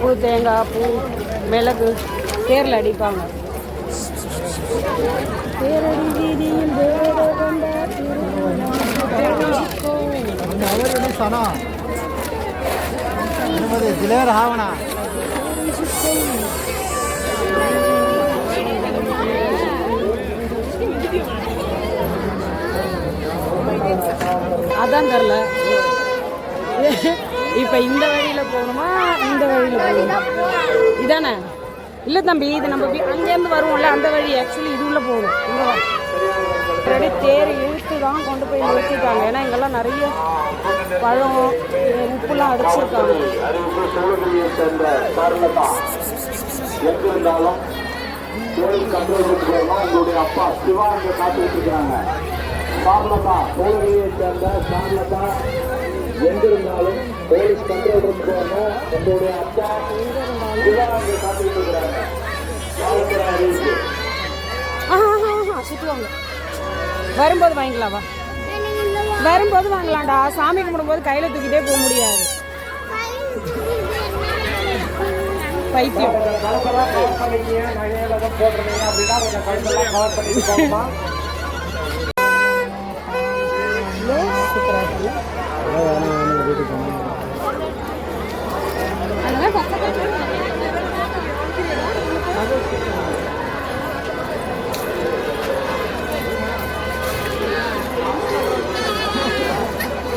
பூ தேங்காய் பூ மிளகு தேரில் அடிப்பாங்க. திலேர் ஆவணா அதான் தெரில இப்போ இந்த வழியில் போகணுமா? இந்த வழியில் போகணுமா? இதானே? இல்லை தம்பி இது நம்ம அங்கேருந்து வருவோம்ல அந்த வழி ஆக்சுவலி இது உள்ளே போகணும் இங்கே வா. ஆல்ரெடி தேர் இழுத்து தான் கொண்டு போய் நிறுத்திட்டாங்க. ஏன்னா இங்கெல்லாம் நிறைய பழம் உப்புலாம் அடிச்சிருக்காங்க. அறிவிப்பு கோயில் கண்ட்ரோல் மூலமா எங்களுடைய அப்பா சிவா இங்க காத்துக்கிட்டு இருக்கிறாங்க சார்லதா சூழலியை சேர்ந்த சார்லதா எங்கிருந்தாலும் போலீஸ் கண்ட்ரோல் ரூம் போகணும் எங்களுடைய அப்பா சிவா இங்க காத்துக்கிட்டு இருக்கிறாங்க சுற்றுவாங்க வரும்போது வாங்கிக்கலாம் வா. வரும்போது வாங்கலாம்டா. சாமி கும்பிடும்போது கையில் தூக்கிட்டே போக முடியாது. பைத்தியம். கலப்பெல்லாம்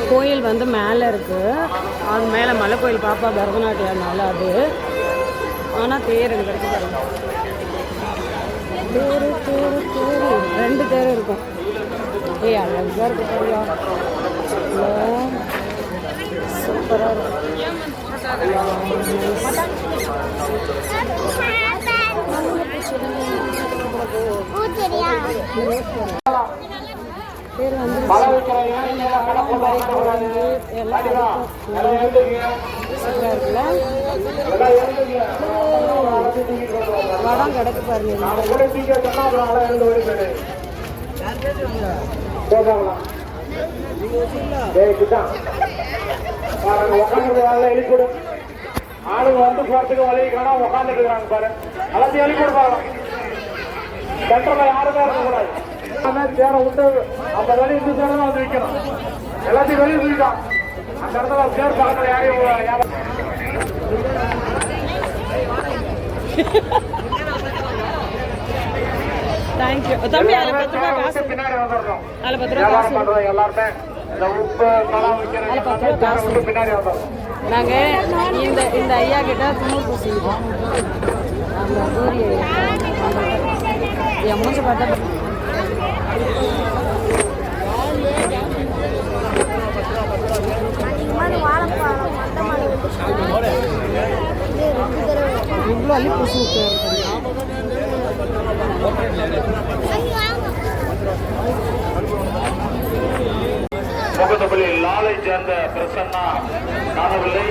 கோயில் வந்து மேலே இருக்குது அது மேலே மலை கோயில் பாப்பா பரதநாட்டியம் மேலே அது ஆனால் தேர் இங்கே இருக்கு பாருங்க தேர் தேர் தேர் ரெண்டு தேர் இருக்கும் ஏய் அழகாக இருக்கு பாருங்க சூப்பராக இருக்கும் பாருங்க உட்காந்து வேலை எழுப்பிடு ஆளுங்க வந்து போறதுக்கு வழி உட்காந்துட்டு இருக்காங்க பாரு எல்லாத்தையும் எழுப்பிடு பாருங்க சென்டர்ல யாருமே இருக்கக்கூடாது சேர விட்டு அந்த வழி இந்த சேர வந்து வைக்கணும் எல்லாத்தையும் வெளியே தூக்கிட்டான் அந்த இடத்துல சேர் பக்கத்துல யாரையும் யாரும் தேங்க்யூ தம்பி அதில் பத்து ரூபா காசு. பின்னாடி வந்துடணும் அதில் பத்து ரூபா காசு. வியாபாரம் பண்றவங்க எல்லாருமே. இந்த உப்பு பழம் விற்கிற அதுல பத்து ரூபா காசு. விட்டு பின்னாடி வந்துடணும் நாங்கள் இந்த இந்த ஐயா கிட்ட அந்த பூரி என் மூஞ்சி பார்த்தா இவ்வளோ அள்ளி பூசி விட்டு முகத்தபலி லாலை சேர்ந்த பிரசன்னா காணவில்லை.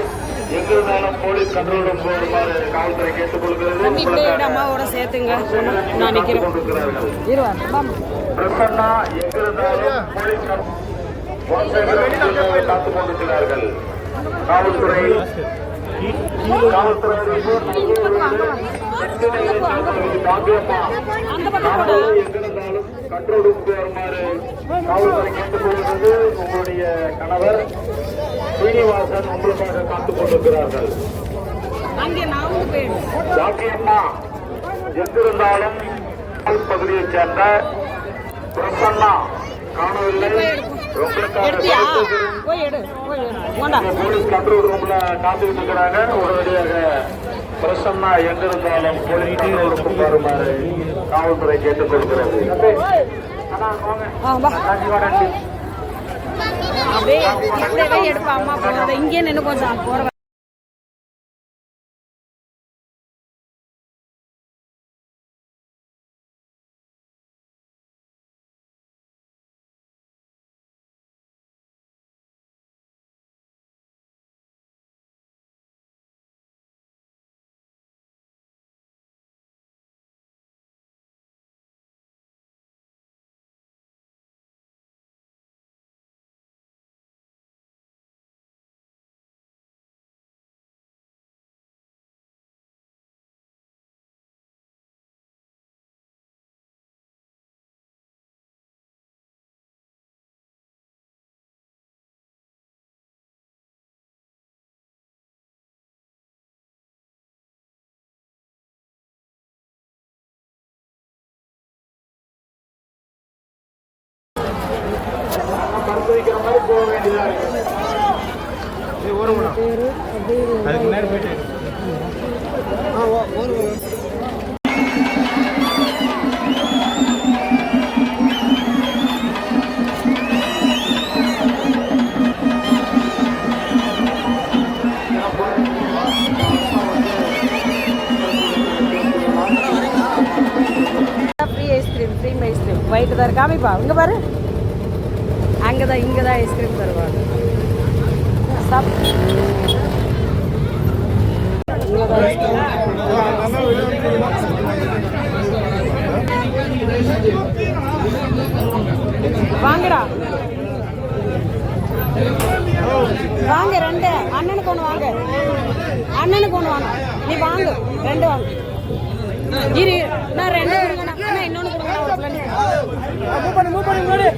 எங்கிருந்தாலும் போலீஸ் கண்ட்ரோல் ரூம் வருமாறு காவல்துறை கேட்டுக் கொள்கிறது தம்பி இப்படியே விட்டு அம்மாவோட சேர்த்துங்க. நான் நிற்கிறேன் பிரசன்னா எங்கிருந்தாலும் போலீஸ் காத்துக் கொண்டிருக்கிறார்கள் காவல்துறை காவல்துறை எங்கிருந்தாலும் கண்ட்ரோல் ரூமுக்கு வருமாறு காவல்துறை கேட்டுக்கொள்கிறது. உங்களுடைய கணவர். சீனிவாசன் உங்களுக்காக காத்துக் கொண்டிருக்கிறார்கள் பாக்கியம்மா எங்கிருந்தாலும் பகுதியைச் சேர்ந்த பிரசன்னா காணவில்லை. போலீஸ் கண்ட்ரோல் ரூம்ல காத்துக்கிட்டு இருக்கிறாங்க. உடனடியாக பிரசன்னா எங்கிருந்தாலும் போலீஸ் கண்ட்ரோல் ரூமுக்கு வருமாறு காவல்துறை கேட்டுக் கொள்கிறது அப்படியே இப்படியே எடுப்பா அம்மா போகிறத இங்கே நின்று கொஞ்சம் போகிற அனுமதிக்கிற மாதிரி போக வேண்டியதா இருக்கு. ஃப்ரீ ஐஸ்கிரீம் ஒயிட் தான் காமிப்பா இங்கே பாரு. அங்கே தான் இங்கே தான் ஐஸ்கிரீம் தருவாங்க. சாப் வாங்கடா. வாங்க ரெண்டு. அண்ணனுக்கு ஒன்று வாங்க. அண்ணனுக்கு ஒன்று வாங்க. நீ வாங்க. ரெண்டு வாங்க. இரு நான் ரெண்டு இன்னொன்று மூவ் பண்ணு மூவ் பண்ணு மூடு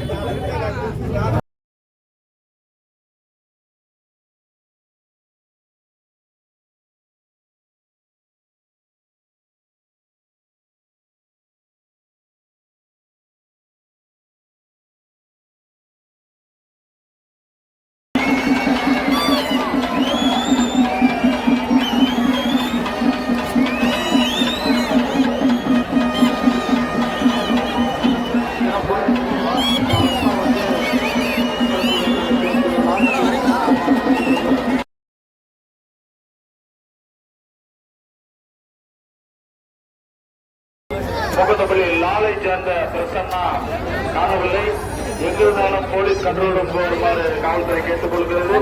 லாலை சேர்ந்த பிரசன்னா காணவில்லை. எங்கிருந்தாலும் போலீஸ் கண்ட்ரோலும் போடுமாறு காவல்துறை கேட்டுக் கொள்கிறது